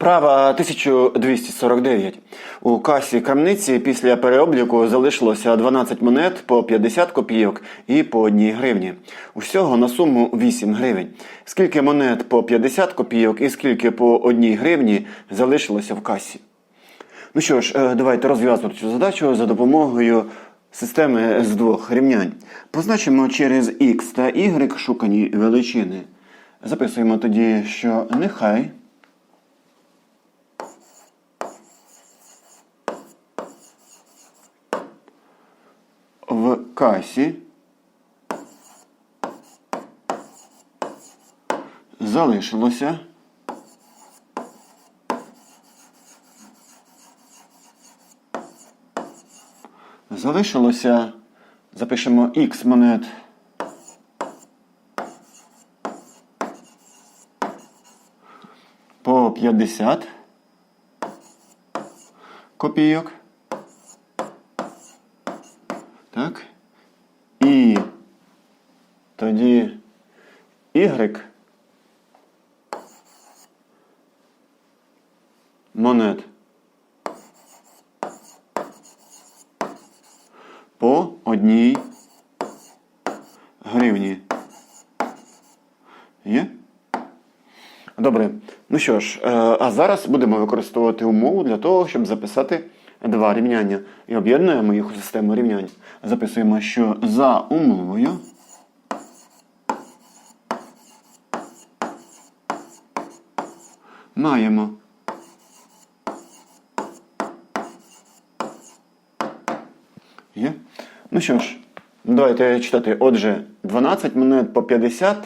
Права 1249. У касі крамниці після переобліку залишилося 12 монет по 50 копійок і по 1 гривні. Усього на суму 8 гривень. Скільки монет по 50 копійок і скільки по 1 гривні залишилося в касі? Ну що ж, е, давайте розв'язувати цю задачу за допомогою системи з двох рівнянь. Позначимо через x та y шукані величини. Записуємо тоді, що нехай в касі залишилося залишилося, запишемо X монет. По 50 копійок. Так. І тоді Y монет по одній гривні. Є? Добре. Ну що ж, е, а зараз будемо використовувати умову для того, щоб записати два рівняння. І об'єднуємо їх у систему рівнянь. Записуємо, що за умовою. Маємо Є? Ну що ж, давайте читати. Отже, 12 монет по 50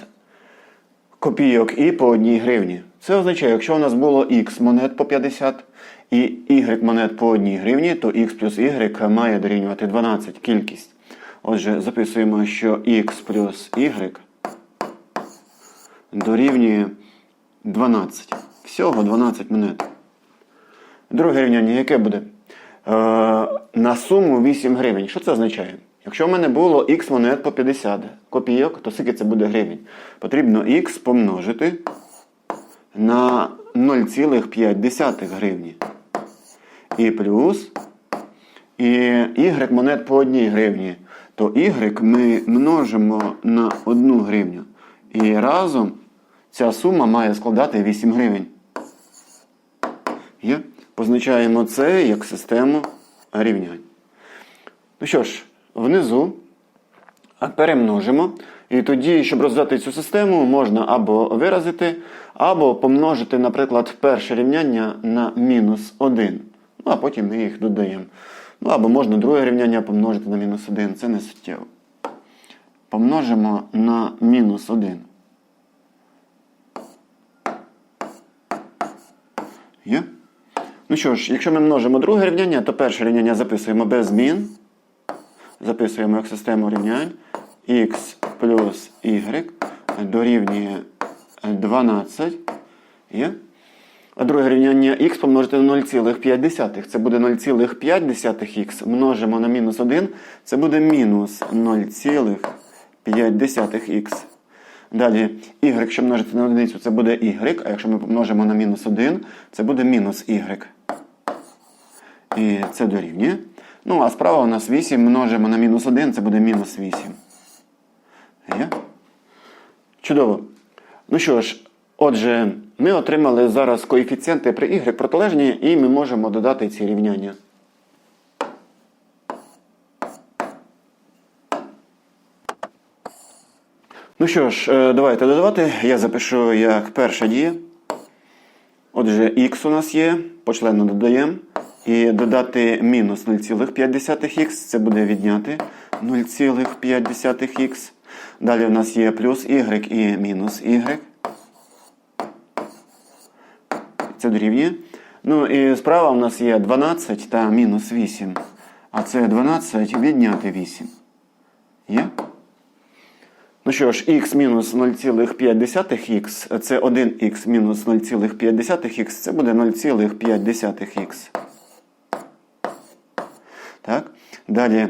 копійок і по 1 гривні. Це означає, якщо у нас було X монет по 50 і Y монет по 1 гривні, то X плюс Y має дорівнювати 12 кількість. Отже, записуємо, що X плюс Y дорівнює 12. Всього 12 монет. Друге рівняння, яке буде? Е, на суму 8 гривень. Що це означає? Якщо в мене було X монет по 50 копійок, то скільки це буде гривень? Потрібно X помножити на 0,5 гривні. І плюс і Y монет по 1 гривні. То Y ми множимо на 1 гривню. І разом ця сума має складати 8 гривень. Є? Позначаємо це як систему рівнянь. Ну що ж, внизу перемножимо. І тоді, щоб розв'язати цю систему, можна або виразити, або помножити, наприклад, перше рівняння на мінус 1. Ну, а потім ми їх додаємо. Ну, або можна друге рівняння помножити на мінус 1. Це не суттєво. Помножимо на мінус 1. Є? Ну що ж, якщо ми множимо друге рівняння, то перше рівняння записуємо без змін. Записуємо як систему рівнянь. x плюс y дорівнює 12. Є? А друге рівняння х помножити на 0,5. Це буде 0,5х. Множимо на мінус 1. Це буде мінус 0,5х. Далі y, якщо множити на одиницю, це буде y, а якщо ми помножимо на мінус 1, це буде мінус y. І це дорівнює. Ну, а справа у нас 8 множимо на мінус 1, це буде мінус 8. Є? Чудово. Ну що ж, отже, ми отримали зараз коефіцієнти при y протилежні, і ми можемо додати ці рівняння. Ну що ж, е, давайте додавати. Я запишу як перша дія. Отже, х у нас є, почленно додаємо. І додати мінус 0,5х, це буде відняти 0,5х. Далі у нас є плюс y і мінус y. Це дорівнює. Ну і справа у нас є 12 та мінус 8. А це 12 відняти 8. Є? Ну що ж, х мінус 0,5х, це 1х мінус 0,5х, це буде 0,5х. Так? Далі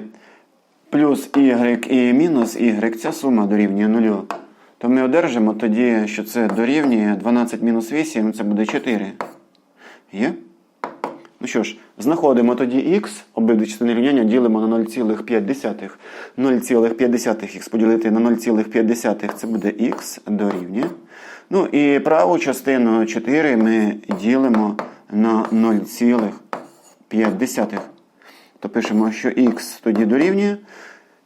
плюс y і мінус y, ця сума дорівнює 0. То ми одержимо тоді, що це дорівнює 12 мінус 8, це буде 4. Є? Ну що ж, знаходимо тоді х, обидві частини рівняння ділимо на 0,5. 0,5х поділити на 0,5 це буде х дорівнює. Ну і праву частину 4 ми ділимо на 0,5. То пишемо, що х тоді дорівнює.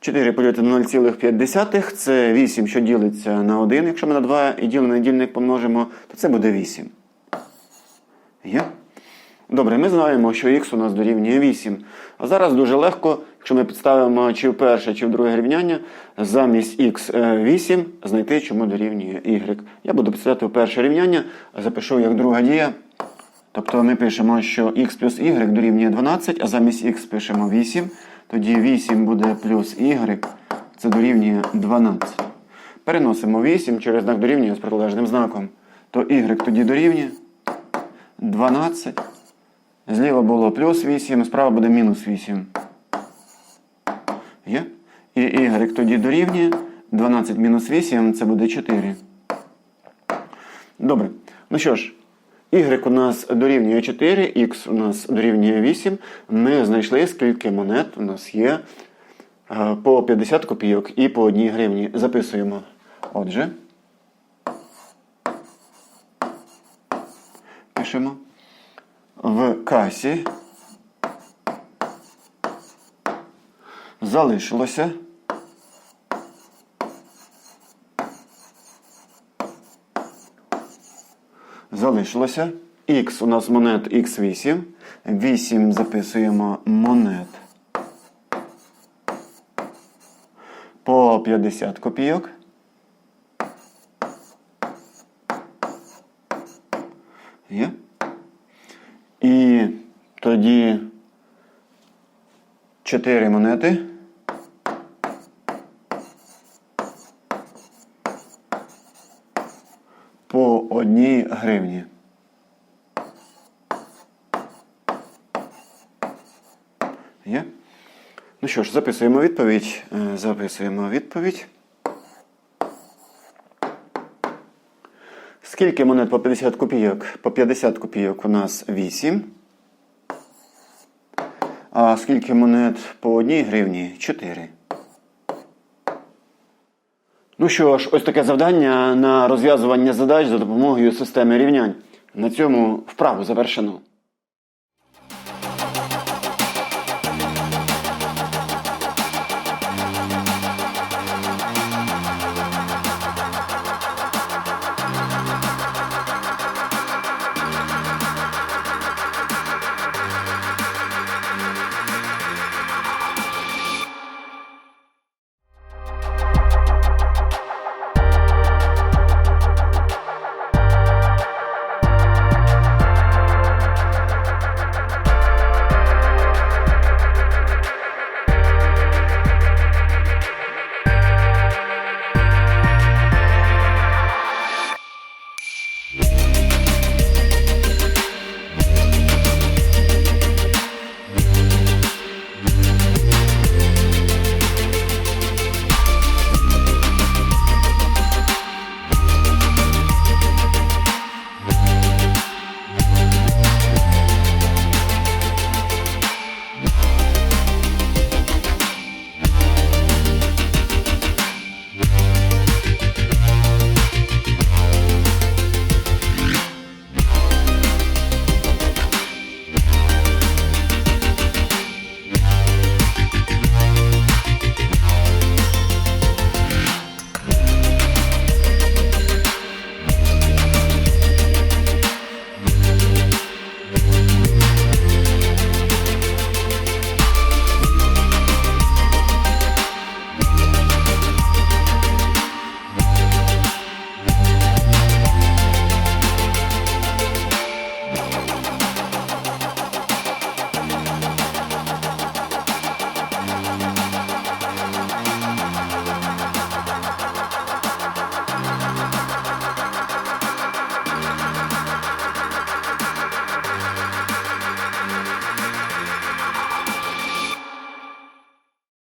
4 поділити на 0,5 це 8, що ділиться на 1. Якщо ми на 2 і ділений дільник помножимо, то це буде 8. Є? Добре, ми знаємо, що х у нас дорівнює 8. А зараз дуже легко, якщо ми підставимо чи в перше, чи в друге рівняння, замість х 8 знайти, чому дорівнює y. Я буду підставляти в перше рівняння, запишу як друга дія. Тобто ми пишемо, що х плюс y дорівнює 12, а замість х пишемо 8. Тоді 8 буде плюс y, це дорівнює 12. Переносимо 8 через знак дорівнює з протилежним знаком. То y тоді дорівнює 12. Зліва було плюс 8, справа буде мінус 8. Є? І y тоді дорівнює 12 мінус 8 це буде 4. Добре. Ну що ж, y у нас дорівнює 4, x у нас дорівнює 8. Ми знайшли, скільки монет у нас є е, по 50 копійок і по 1 гривні. Записуємо. Отже. Пишемо. В касі залишилося залишилося Х у нас монет Х8. 8 записуємо монет по 50 копійок. Є? І тоді 4 монети. По одній гривні. Є? Ну що ж, записуємо відповідь. Е, Записуємо відповідь. Скільки монет по 50 копійок? По 50 копійок у нас 8. А скільки монет по 1 гривні? 4. Ну що ж, ось таке завдання на розв'язування задач за допомогою системи рівнянь. На цьому вправу завершено.